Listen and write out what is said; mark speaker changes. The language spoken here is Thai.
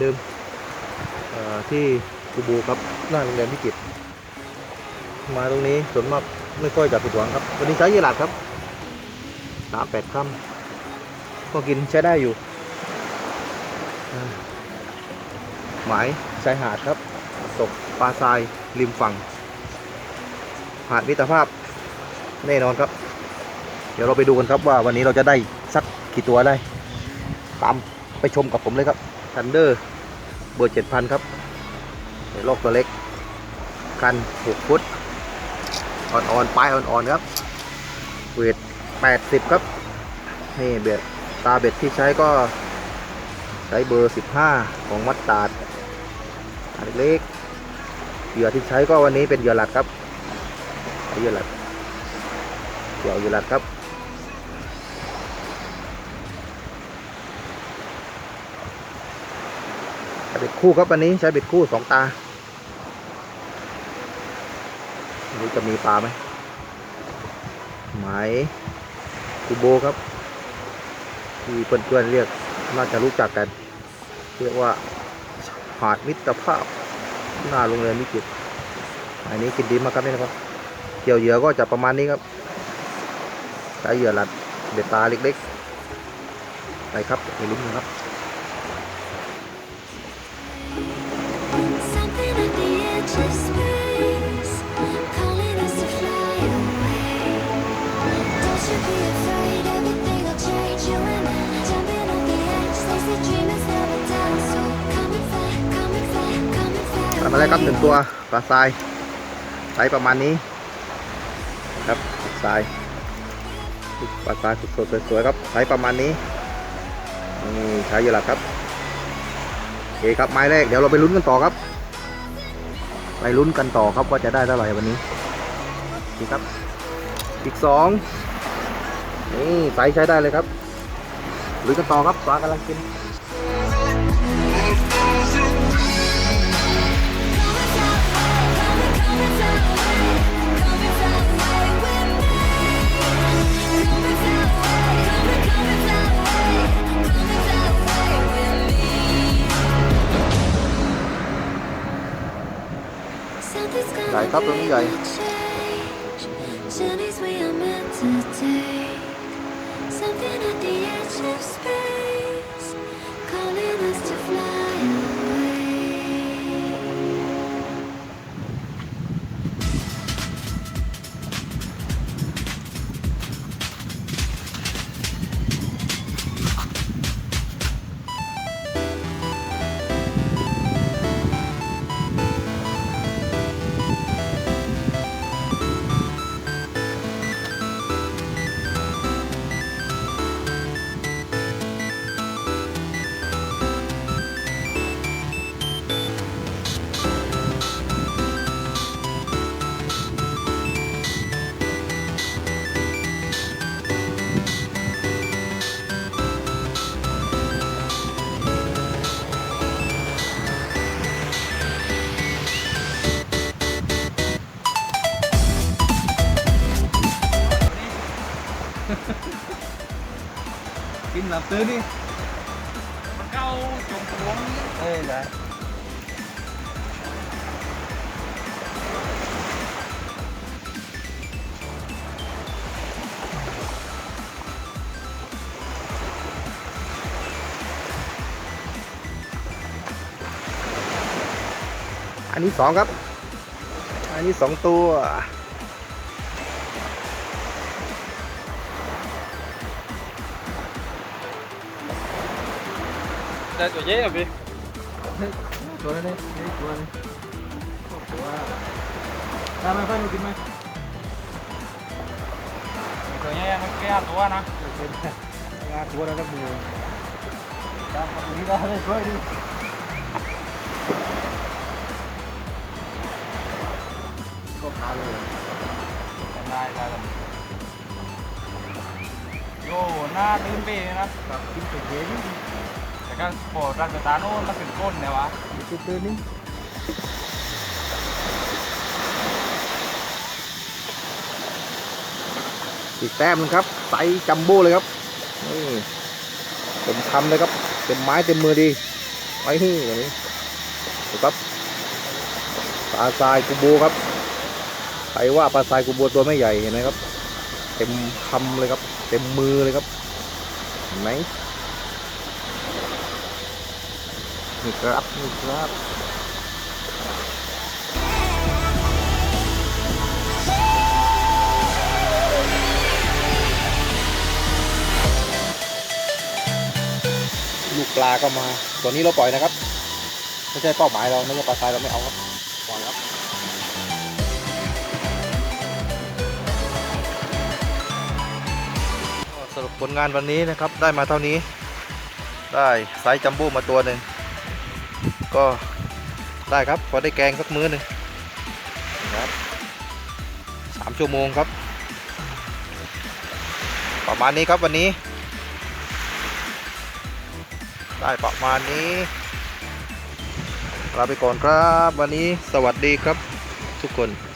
Speaker 1: เดิมที่กูบูครับหน้าโรงเรียนพิจิตรมาตรงนี้ส่วนมากไม่ค่อยจะผิดหวังครับ วันนี้ใช้ยี่หลัดครับสามแปดค่ำก็กินใช้ได้อยู่ หมายชายหาดครับ ตกปลาทรายริมฝั่ง หาดมิตรภาพแน่นอนครับ เดี๋ยวเราไปดูกันครับว่าวันนี้เราจะได้สักกี่ตัวได้ ตามไปชมกับผมเลยครับ ทันเดอร์เบอร์เจ็ดพันครับในโลกตัวเล็ก คันหกฟุต อ่อนๆปลายอ่อนๆครับ เวทแปดสิบครับ นี่เบ็ดตาเบ็ดที่ใช้ก็ใช้เบอร์สิบห้าของมัดตาดอันเล็กเหยื่อที่ใช้ก็วันนี้เป็นเหยื่อหลักครับเหยื่อหลักเกี่ยวเหยื่อหลักครับ ใช้ เบ็ดคู่ครับวันนี้ใช้เบ็ดคู่สองตาไม่รู้จะมีปลาไหมหมายคูโบครับ ที่เพื่อนๆเรียกน่าจะรู้จักกัน เรียกว่าหาดมิตรภาพหน้าโรงเรียนมิจิตอันนี้กินดีมากครับนี่นะครับเกี่ยวเหยื่อก็จะประมาณนี้ครับใช้เหยื่อหลัดเบ็ดตาเล็กๆไปครับไปลุ้นกันครับำอะไรครับหนึ่งตัวปลาทรายไซส์ประมาณนี้ ครับทรายปลาทรายสดๆสวยๆครับไซส์ประมาณนี้นี่ใช้เยอะละครับโอเคครับไม้แรกเดี๋ยวเราไปลุ้นกันต่อครับ ไปลุ้นกันต่อครับว่าจะได้เท่าไหร่วันนี้นี่ครับ อีกสอง นี่ไซส์ใช้ได้เลยครับลุ้นกันต่อครับปลากำลังกิน
Speaker 2: ใหญ่ครับตัวนี้ใหญ่ Yes.
Speaker 1: กินหลับตื่นดิ
Speaker 3: มันเข้าจงหวง
Speaker 1: เอ้ยได้อันนี้สองครับ อันนี้สองตัว
Speaker 3: ได้ตัวเย่อะพี่
Speaker 1: ตัวนี้นี่ตัวนี้ตัวได้ไหมเพื่อนกินไหม
Speaker 3: ตัวเย่มันแก้ตัวนะ
Speaker 1: งานตัวแล้วก็ มือตามตรงนี้ได้เลยช่วยดิก็พาเลย
Speaker 3: ได้ได้แล้วโย่หน้าตื้นไปนะ
Speaker 1: กับกินเป็ดเย็น
Speaker 3: แต่ก็โปรดรันตาโน่นมาถึงก้นเนี่ยวะ
Speaker 1: ตื่นตื่นนี่อีกแต้มนึงครับไซส์จัมโบ้เลยครับนี่เต็มคำเลยครับเต็มไม้เต็มมือดีไอ้ที่อย่างนี้ดูครับปลาทรายกูโบครับใครว่าปลาทรายกูโบตัวไม่ใหญ่เห็นไหมครับ เต็มคำเลยครับ เต็มมือเลยครับเห็นไหม นี่ครับนี่ครับลูกปลาก็มา ตัวนี้เราปล่อยนะครับ ไม่ใช่เป้าหมายเรา ไม่ใช่ปลาทรายเราไม่เอาครับ ปล่อยครับสรุปผลงานวันนี้นะครับ ได้มาเท่านี้ ได้ไซส์จัมโบ้มาตัวหนึ่ง ก็ได้ครับพอได้แกงสักมื้อหนึ่งครับสามชั่วโมงครับ ประมาณนี้ครับวันนี้ ได้ประมาณนี้ลาไปก่อนครับ วันนี้สวัสดีครับทุกคน